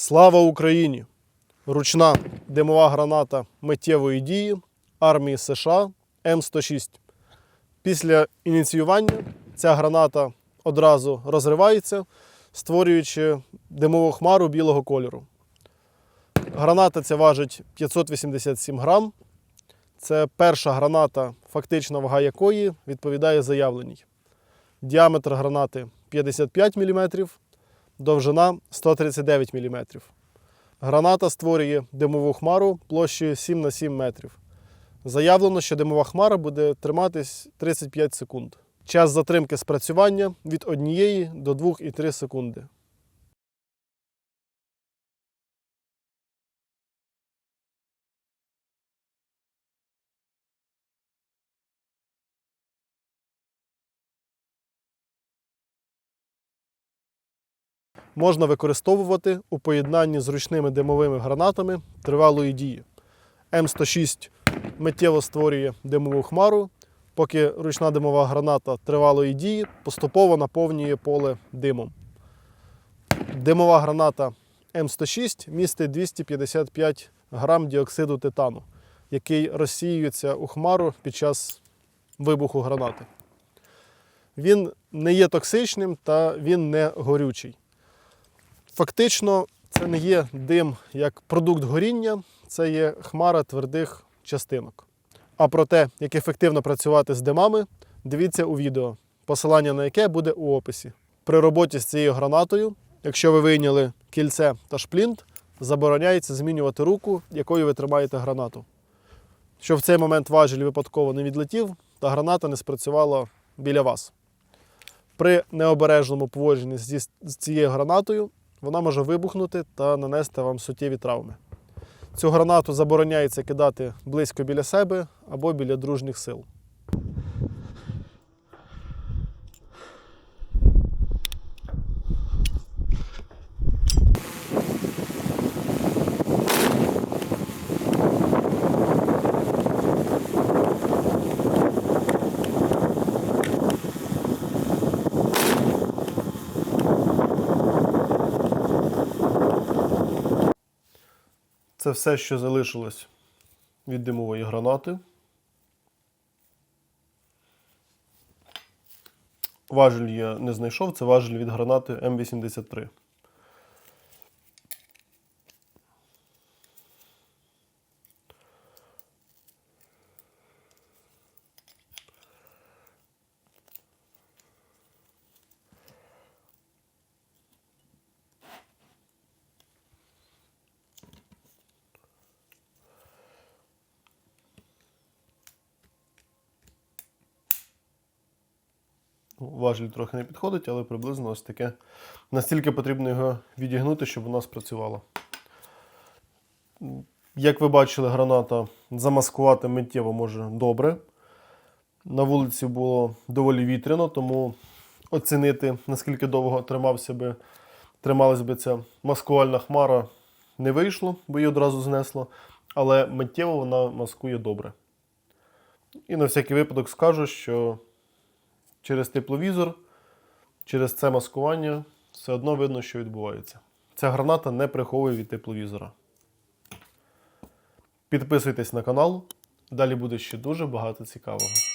Слава Україні! Ручна димова граната миттєвої дії армії США М106. Після ініціювання ця граната одразу розривається, створюючи димову хмару білого кольору. Граната ця важить 587 грам. Це перша граната, фактична вага якої відповідає заявленій. Діаметр гранати 55 мм, довжина 139 мм. Граната створює димову хмару площею 7 на 7 метрів. Заявлено, що димова хмара буде триматись 35 секунд. Час затримки спрацювання від 1 до 2,3 секунди. Можна використовувати у поєднанні з ручними димовими гранатами тривалої дії. М106 миттєво створює димову хмару, поки ручна димова граната тривалої дії поступово наповнює поле димом. Димова граната М106 містить 255 грам діоксиду титану, який розсіюється у хмару під час вибуху гранати. Він не є токсичним та він не горючий. Фактично, це не є дим як продукт горіння, це є хмара твердих частинок. А про те, як ефективно працювати з димами, дивіться у відео, посилання на яке буде у описі. При роботі з цією гранатою, якщо ви вийняли кільце та шплінт, забороняється змінювати руку, якою ви тримаєте гранату. Щоб в цей момент важіль випадково не відлетів та граната не спрацювала біля вас. При необережному поводженні з цією гранатою вона може вибухнути та нанести вам суттєві травми. Цю гранату забороняється кидати близько біля себе або біля дружніх сил. Це все, що залишилось від димової гранати. Важель я не знайшов, це важель від гранати М83. Важіль трохи не підходить, але приблизно ось таке. Настільки потрібно його відігнути, щоб вона спрацювала. Як ви бачили, граната замаскувати миттєво може добре. На вулиці було доволі вітряно, тому оцінити, наскільки довго тримався би, трималась би ця маскувальна хмара, не вийшло, бо її одразу знесло. Але миттєво вона маскує добре. І на всякий випадок скажу, що через тепловізор, через це маскування все одно видно, що відбувається. Ця граната не приховує від тепловізора. Підписуйтесь на канал, далі буде ще дуже багато цікавого.